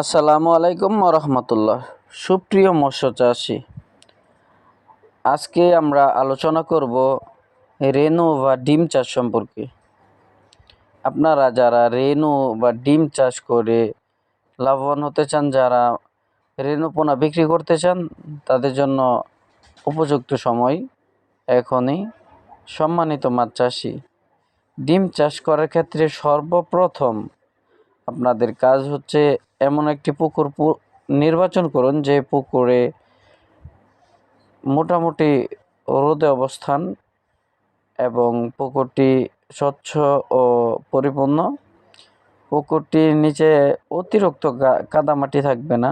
আসসালামু আলাইকুম রহমতুল্লাহ। সুপ্রিয় মৎস্য চাষি, আজকে আমরা আলোচনা করব রেনু বা ডিম চাষ সম্পর্কে। আপনারা যারা রেনু বা ডিম চাষ করে লাভবান হতে চান, যারা রেনু পোনা বিক্রি করতে চান, তাদের জন্য উপযুক্ত সময় এখনই। সম্মানিত মাছ চাষি, ডিম চাষ করার ক্ষেত্রে সর্বপ্রথম আপনাদের কাজ হচ্ছে এমন একটি পুকুর নির্বাচন করুন যে পুকুরে মোটামুটি রোদে অবস্থান এবং পুকুরটি স্বচ্ছ ও পরিপূর্ণ। পুকুরটির নিচে অতিরিক্ত কাদামাটি থাকবে না।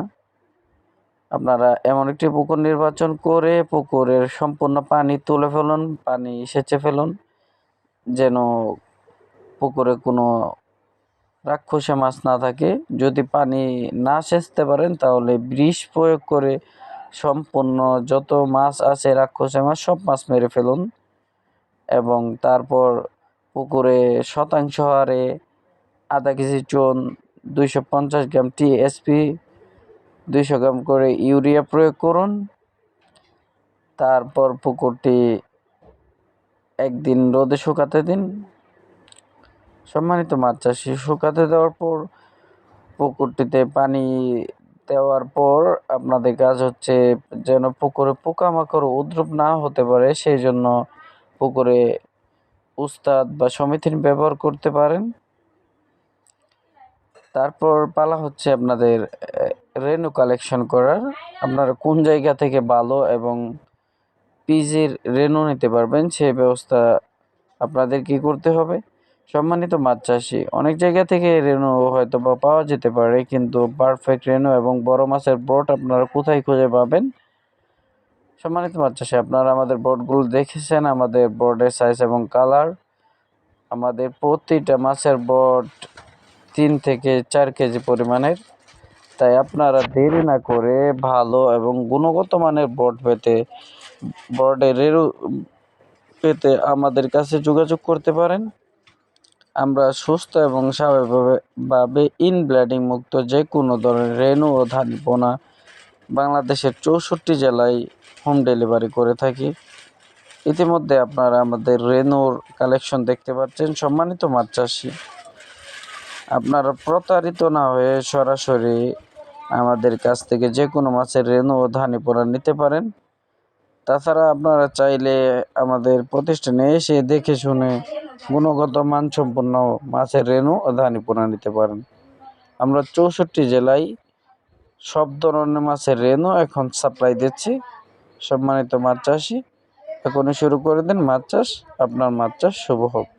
আপনারা এমন একটি পুকুর নির্বাচন করে পুকুরের সম্পূর্ণ পানি তুলে ফেলুন, পানি সেচে ফেলুন, যেন পুকুরে কোনো রাক্ষসে মাছ না থাকে। যদি পানি না সেচতে পারেন, তাহলে বিষ প্রয়োগ করে সম্পূর্ণ যত মাছ আছে রাক্ষসে মাছ, সব মাছ মেরে ফেলুন। এবং তারপর পুকুরে শতাংশ হারে আধা কেজি চুন, দুইশো পঞ্চাশ গ্রাম টিএসপি দুইশো গ্রাম করে ইউরিয়া প্রয়োগ করুন। তারপর পুকুরটি একদিন রোদে শুকাতে দিন। সম্মানিত মাছ চাষি, শুকাতে দেওয়ার পর, পুকুরটিতে পানি দেওয়ার পর আপনাদের কাজ হচ্ছে যেন পুকুরে পোকামাকড় উদ্রুপ না হতে পারে, সেই জন্য পুকুরে উস্তাদ বা সমিতির ব্যবহার করতে পারেন। তারপর পালা হচ্ছে আপনাদের রেনু কালেকশন করার। আপনারা কোন জায়গা থেকে ভালো এবং পিজির রেনু নিতে পারবেন সেই ব্যবস্থা আপনাদের কি করতে হবে? সম্মানিত মাছ চাষি, অনেক জায়গা থেকে রেনু হয়তো বা পাওয়া যেতে পারে, কিন্তু পারফেক্ট রেনু এবং বড় মাছের বোট আপনারা কোথায় খুঁজে পাবেন? সম্মানিত মাছ চাষি, আপনারা আমাদের বোটগুলো দেখেছেন, আমাদের বোর্ডের সাইজ এবং কালার আমাদের প্রতিটা মাছের বোট তিন থেকে চার কেজি পরিমাণের। তাই আপনারা দেরি না করে ভালো এবং গুণগত মানের বোট পেতে বোর্ডের রেরু পেতে আমাদের কাছে যোগাযোগ করতে পারেন। আমরা সুস্থ এবং স্বাভাবিকভাবে ইনব্লাডিং মুক্ত যে কোনো ধরনের রেনু ও ধান পোনা বাংলাদেশের চৌষট্টি জেলায় হোম ডেলিভারি করে থাকি। ইতিমধ্যে আপনারা আমাদের রেনুর কালেকশন দেখতে পাচ্ছেন, সম্মানিত মাছ চাষি। আপনারা প্রতারিত না হয়ে সরাসরি আমাদের কাছ থেকে যে কোনো মাছের রেনু ও ধানি পোনা নিতে পারেন। তাছাড়া আপনারা চাইলে আমাদের প্রতিষ্ঠানে এসে দেখে শুনে গুণগত মানসম্পন্ন মাছের রেণু ও ধানি পোনা নিতে পারেন। আমরা চৌষট্টি জেলায় সব ধরনের মাছের রেণু এখন সাপ্লাই দিচ্ছি। সম্মানিত মাছ চাষি, এখনই শুরু করে দিন মাছ চাষ। আপনার মাছ চাষ শুভ হোক।